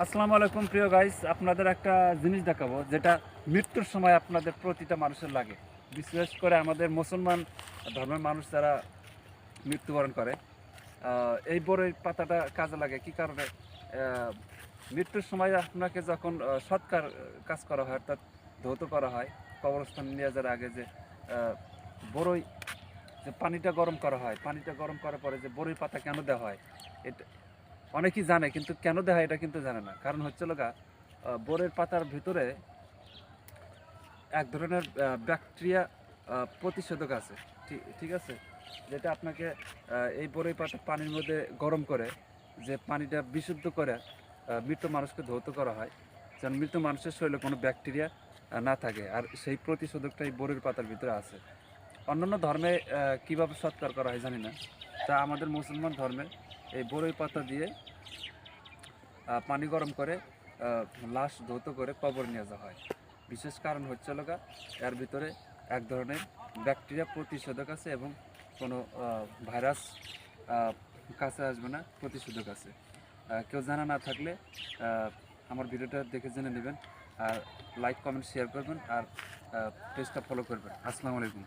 আসসালামু আলাইকুম, প্রিয় গাইস আপনাদের একটা জিনিস দেখাবো, যেটা মৃত্যুর সময় আপনাদের প্রতিটা মানুষের লাগে। বিশেষ করে আমাদের মুসলমান ধর্মের মানুষ যারা মৃত্যুবরণ করে এই বড়ই পাতাটা কাজে লাগে। কি কারণে? মৃত্যুর সময় আপনাকে যখন সৎকার কাজ করা হয়, অর্থাৎ ধৌত করা হয়, কবরস্থান নিয়ে যাওয়ার আগে যে বড়ই যে পানিটা গরম করা হয়, পানিটা গরম করার পরে যে বড়ই পাতা কেন দেওয়া হয়, এটা অনেকেই জানে, কিন্তু কেন হয় এটা কিন্তু জানে না। কারণ হচ্ছে লগা বোরের পাতার ভিতরে এক ধরনের ব্যাকটেরিয়া প্রতিষেধক আছে। ঠিক- আছে? যেটা আপনাকে এই বড়ই পাতা পানির মধ্যে গরম করে, যে পানিটা বিশুদ্ধ করে মৃত মানুষকে ধৌত করা হয়, যেন মৃত মানুষের শরীরে কোনো ব্যাকটেরিয়া না থাকে। আর সেই প্রতিষেধকটা এই বড়ির পাতার ভিতরে আছে। অন্যান্য ধর্মে কীভাবে সৎকার করা হয় জানি না। তা আমাদের মুসলমান ধর্মে এই বড়ই পাতা দিয়ে পানি গরম করে লাশ ধৌত করে কবর নিয়ে যাওয়া হয়। বিশেষ কারণ হচ্ছে লগা এর ভিতরে এক ধরনের ব্যাকটেরিয়া প্রতিষেধক আছে এবং কোনো ভাইরাস কাছে আসবে না, প্রতিষেধক আছে। কেউ জানা না থাকলে আমার ভিডিওটা দেখে জেনে নেবেন আর লাইক, কমেন্ট, শেয়ার করবেন আর পেজটা ফলো করবেন। আসসালামু আলাইকুম।